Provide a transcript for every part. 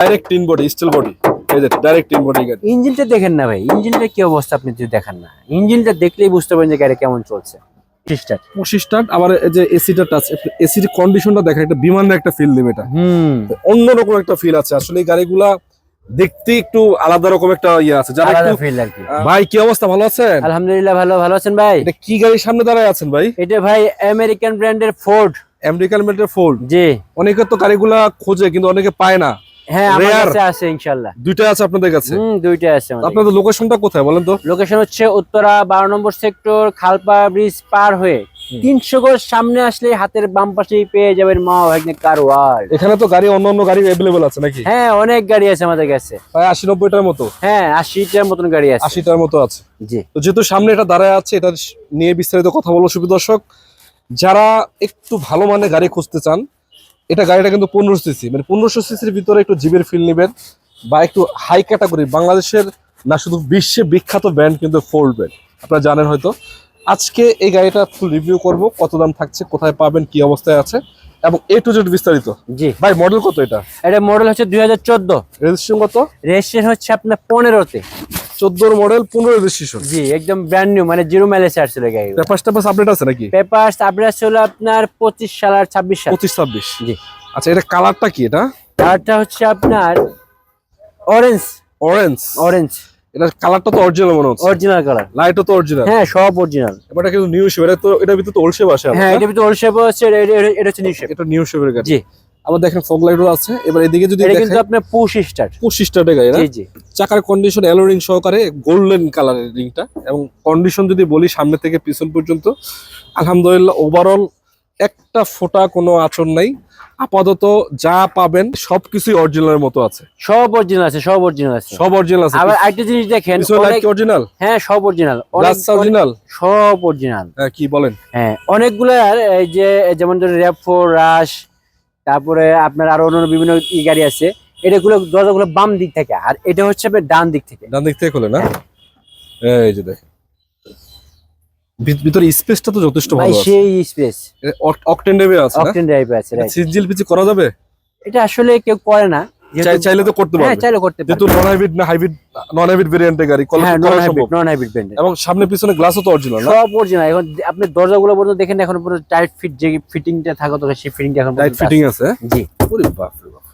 Direct তিন body steel body এই যে ডাইরেক্ট তিন বডি গাড়ি ইঞ্জিনটা দেখেন না ভাই ইঞ্জিনটা কি অবস্থা আপনি যদি দেখেন না। ইঞ্জিনটা দেখলেই বুঝতে পারেন যে গাড়ি কেমন চলছে। স্টার্ট পঁচিশ স্টার্ট আবার এই যে এসিটা টাচ এসির কন্ডিশনটা দেখেন একটা বিমানের একটা ফিল দিবে এটা। অন্যরকম একটা ফিল আছে। আসলে এই গাড়িগুলা দেখতে একটু আলাদা রকম একটা ইয়ে আছে। যারা একটু ভাই কি অবস্থা? ভালো আছেন? আলহামদুলিল্লাহ ভালো ভালো আছেন ভাই? এটা কি গাড়ির সামনে দাঁড়ায় আছেন ভাই? এটা ভাই আমেরিকান ব্র্যান্ডের ফোর্ড আমেরিকান জি। অনেকে তো গাড়িগুলা খোঁজে কিন্তু অনেকে পায় না। হ্যাঁ আমার। কাছে আছে ইনশাআল্লাহ। দুইটা আছে আপনাদের কাছে? হুম দুইটা আছে আপনাদের লোকেশনটা কোথায় বলেন তো? লোকেশন হচ্ছে উত্তরা বারো নম্বর সেক্টর খালপা ব্রিজ পার হয়ে। তিনশো গজ সামনে আসলে হাতের বাম পাশেই পেয়ে যাবেন মা ভাগ্নে কার ওয়ার্ল্ড। এখানে তো গাড়ি অন্য অন্য গাড়ি অ্যাভেলেবেল আছে নাকি? হ্যাঁ অনেক গাড়ি আছে আমাদের কাছে। প্রায় আশি নব্বইটার মতো? হ্যাঁ আশিটার মতন গাড়ি আছে। আশিটার মতো আছে। জি। তো যেহেতু সামনে এটা দাঁড়ায় আছে এটা নিয়ে বিস্তারিত কথা বলব দর্শক। যারা একটু ভালো মানের গাড়ি খুঁজতে চান এটা গাড়িটা কিন্তু পনেরোশো সিসি মানে পনেরোশো সিসির ভিতরে একটু জিবের ফিল নেবেন বা একটু হাই ক্যাটাগরি বাংলাদেশের না শুধু বিশ্বে বিখ্যাত ব্র্যান্ড কিন্তু ফোল্ড ব্র্যান্ড আপনারা জানেন হয়তো। আজকে এই গাড়িটা ফুল রিভিউ করব কত দাম থাকছে কোথায় পাবেন কি অবস্থায় আছে এবং এ টু জেড বিস্তারিত। জি। ভাই মডেল কত এটা? এটা মডেল হচ্ছে দুই হাজার চোদ্দ। রেজিস্ট্রেশন কত? রেজিস্ট্রেশন হচ্ছে আপনার পনেরোতে। চোদ্দোর মডেল পনেরো রেজিস্ট্রেশন জি একদম ব্র্যান্ড নিউ মানে জিরো মাইলেজ আসছিল গাড়ি পেপার টেপার আপডেট আছে নাকি? পেপার আপডেট ছিল আপনার পঁচিশ সাল আর ছাব্বিশ সাল। পঁচিশ ছাব্বিশ। জি। আচ্ছা এটা কালারটা কি এটা? কালারটা হচ্ছে আপনার অরেঞ্জ অরেঞ্জ অরেঞ্জ এটা কালারটা তো অরিজিনাল মনে হচ্ছে। অরিজিনাল কালার লাইটও তো অরিজিনাল হ্যাঁ সব অরিজিনাল এবারটা কিন্তু নিউ শেপ এটা তো এটার ভিতরে তো ওল্ড শেপ আসে হ্যাঁ এটা ভিতরে ওল্ড শেপ এটা- এটা- এটা হচ্ছে নিউ শেপ এটা নিউ শেপের গাড়ি। জি। আবার দেখেন ফগ লাইটও আছে। এবার এদিকে যদি এটা দেখেন কিন্তু আপনার পুশ স্টার্ট। পঁচিশ স্টার্টের গাড়ি জি জি। চাকার কন্ডিশন রিং সহকারে গোল্ডেন কালারের রিংটা এবং কন্ডিশন যদি বলি সামনে থেকে পিছন পর্যন্ত আলহামদুলিল্লাহ ওভারঅল একটা ফোটা কোনো আচরণ নাই। আপাতত যা পাবেন সবকিছুই অরিজিনালের মতো আছে। সব অরিজিনাল আছে সব অরিজিনাল আছে। সব অরিজিনাল আছে। আবার একটা জিনিস দেখেন অরিজিনাল হ্যাঁ সব অরিজিনাল অরিজিনাল সব অরিজিনাল হ্যাঁ কি বলেন? হ্যাঁ অনেকগুলো আর এই যে যেমন ধরুন র্যাপো রাশ তারপরে আপনার আরও অন্য বিভিন্ন ই গাড়ি আছে। দরজা গুলো বাম দিক থেকে আর এটা হচ্ছে আপনার ডান দিক থেকে। ডান দিক থেকে খোলে না? এই যে দেখেন। ভিত- ভিতরে স্পেসটা তো যথেষ্ট ভালো আছে। সেই স্পেস অকটেন ড্রাইভে আছে অকটেন ড্রাইভে আছে রাইট সিজিল পিচি করা যাবে? এটা আসলে কেউ করে না। চাইলে তো করতে হ্যাঁ পারবে। চাইলে করতে যেহেতু নন হাইব্রিড না হাইব্রিড নন হাইব্রিড ভেরিয়েন্টের গাড়ি হ্যাঁ non hybrid non hybrid brand এবং সামনে পিছনে গ্লাসও তো অরিজিনাল না? সব অরিজিনাল এখন আপনি দরজাগুলো পর্যন্ত দেখেন এখন পুরো টাইট ফিট যে ফিটিংটা থাকো তো সেই ফিটিংটা এখন টাইট ফিটিং আছে। জি। ওরে বাপ রে বাপ।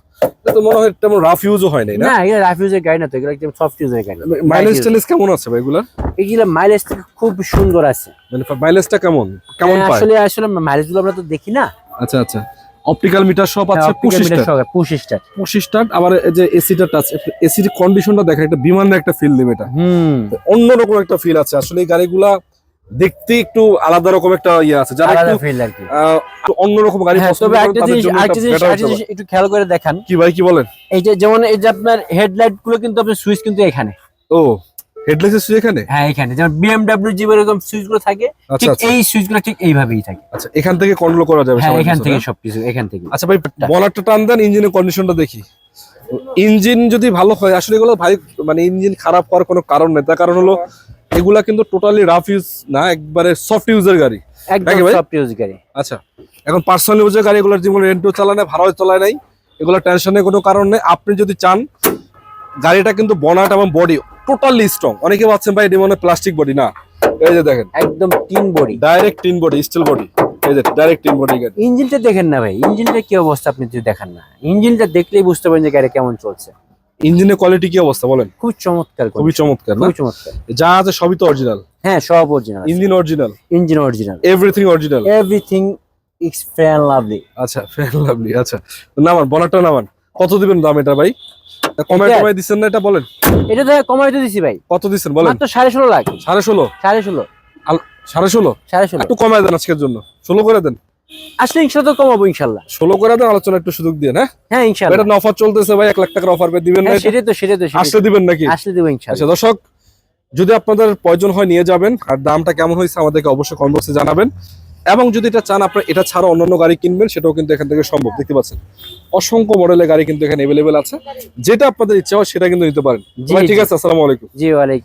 তো মনে হয় তেমন রাফ ইউজও হয় নাই না? না এটা রাফিউজের গাড়ি না তো এগুলো একদম সফট ইউজের গাড়ি। মাইলেজ টাইলেজ কেমন আছে ভাই এগুলার? এগুলো মাইলেজ খুব সুন্দর আছে। মানে মাইলেজটা কেমন? কেমন হ্যাঁ, পায়? আসলে আসলে মাইলেজগুলো আমরা তো দেখি না। আচ্ছা আচ্ছা। অপটিক্যাল মিটার সব আছে পঁচিশ পুশ স্টার পঁচিশ স্টার্ট আবার এই যে এসিটা টাচ এসির কন্ডিশনটা দেখেন একটা বিমানের একটা ফিল দিবে এটা। হুম। অন্যরকম একটা ফিল আছে। আসলে এই গাড়িগুলা দেখতে একটু আলাদা রকম একটা ইয়ে আছে। যারা একটু একটু অন্যরকম গাড়ি হ্যাঁ তবে একটা জিনিস এটা জিনিস। একটু খেয়াল করে দেখান। কি ভাই কি বলেন? এই যে যেমন এই যে আপনার হেডলাইটগুলো কিন্তু আপনার সুইচ কিন্তু এখানে। ও। হেডলাইটস আছে এখানে? হ্যাঁ এখানে। যেমন বিএমডব্লিউ যে এরকম সুইচগুলো থাকে আচ্ছা ঠিক আচ্ছা। এই সুইচগুলো ঠিক এইভাবেই থাকে। আচ্ছা এখান থেকে কন্ট্রোল করা যাবে হ্যাঁ এখান থেকে সবকিছু এখান থেকে। আচ্ছা ভাই বনারটা টান দেন ইঞ্জিনের কন্ডিশনটা দেখি। ইঞ্জিন যদি ভালো হয় আসলে এগুলো ভাই মানে ইঞ্জিন খারাপ হওয়ার কোনো কারণ নেই। তার কারণ হলো এগুলা কিন্তু টোটালি রাফ ইউজ না একবারে সফট ইউজের গাড়ি। একদম সফট ইউজ গাড়ি। আচ্ছা এখন পার্সোনাল ইউজের গাড়ি এগুলোর যেমন রেন্টও চালায় না ভাড়াও চালায় নাই। এগুলো টেনশনের কোনো কারণ নেই। আপনি যদি চান গাড়িটা কিন্তু বনাট এবং বডি টোটালি স্ট্রং অনেকে ভাবছেন ভাই এটি মনে প্লাস্টিক বডি না। এই যে দেখেন। একদম tin body. Direct tin body steel body এই যে ডাইরেক্ট তিন বডি গাড়ি ইঞ্জিনটা দেখেন না ভাই। ইঞ্জিনটা কি অবস্থা আপনি যদি দেখেন না। ইঞ্জিনটা দেখলেই বুঝতে পারেন যে গাড়ি কেমন চলছে। ইঞ্জিনের কোয়ালিটি কি অবস্থা বলেন? খুব চমৎকার খুবই চমৎকার না? খুবই চমৎকার। যা আছে সবই তো অরিজিনাল হ্যাঁ সব original engine original engine original everything original everything is fan lovely আচ্ছা ফেয়ার লাভলি আচ্ছা। নামান বনারটা নামান। কত দিবেন দাম এটা ভাই? কমায় এটা? কমায় দিচ্ছেন না এটা বলেন। এটা তো দিছি ভাই। কত দিচ্ছেন বলেন? মাত্র সাড়ে ষোলো লাখ। সাড়ে ষোলো? সাড়ে ষোলো। সাড়ে ষোলো? সাড়ে ষোলো। একটু কমায় দেন আজকের জন্য। ষোলো করে দেন। আসলে ইনশাল্লাহ কমাবো ইনশাল্লাহ। ষোলো করে দেন আলোচনা একটু সুযোগ দিয়ে হ্যাঁ হ্যাঁ ইনশাল্লাহ। এটা অফার চলতেছে ভাই এক লাখ টাকার অফার দিবেন না হ্যাঁ এটা? সেটাই তো সেটাই তো আসলে দিবেন নাকি? আসলে দেবো ইনশাল্লাহ। আচ্ছা দর্শক যদি আপনাদের প্রয়োজন হয় নিয়ে যাবেন। আর দামটা কেমন হয়েছে আমাদেরকে অবশ্যই কমেন্ট বক্সে জানাবেন। এবং যদি এটা চান আপনার এটা ছাড়া অন্যান্য গাড়ি কিনবেন সেটাও কিন্তু এখান থেকে সম্ভব দেখতে পাচ্ছেন। অসংখ্য মডেলের গাড়ি কিন্তু এখানে অ্যাভেলেবেল আছে। যেটা আপনাদের ইচ্ছা হয় সেটা কিন্তু নিতে পারেন। ঠিক আছে আসসালামু আলাইকুম। জি ওয়ালাইকুম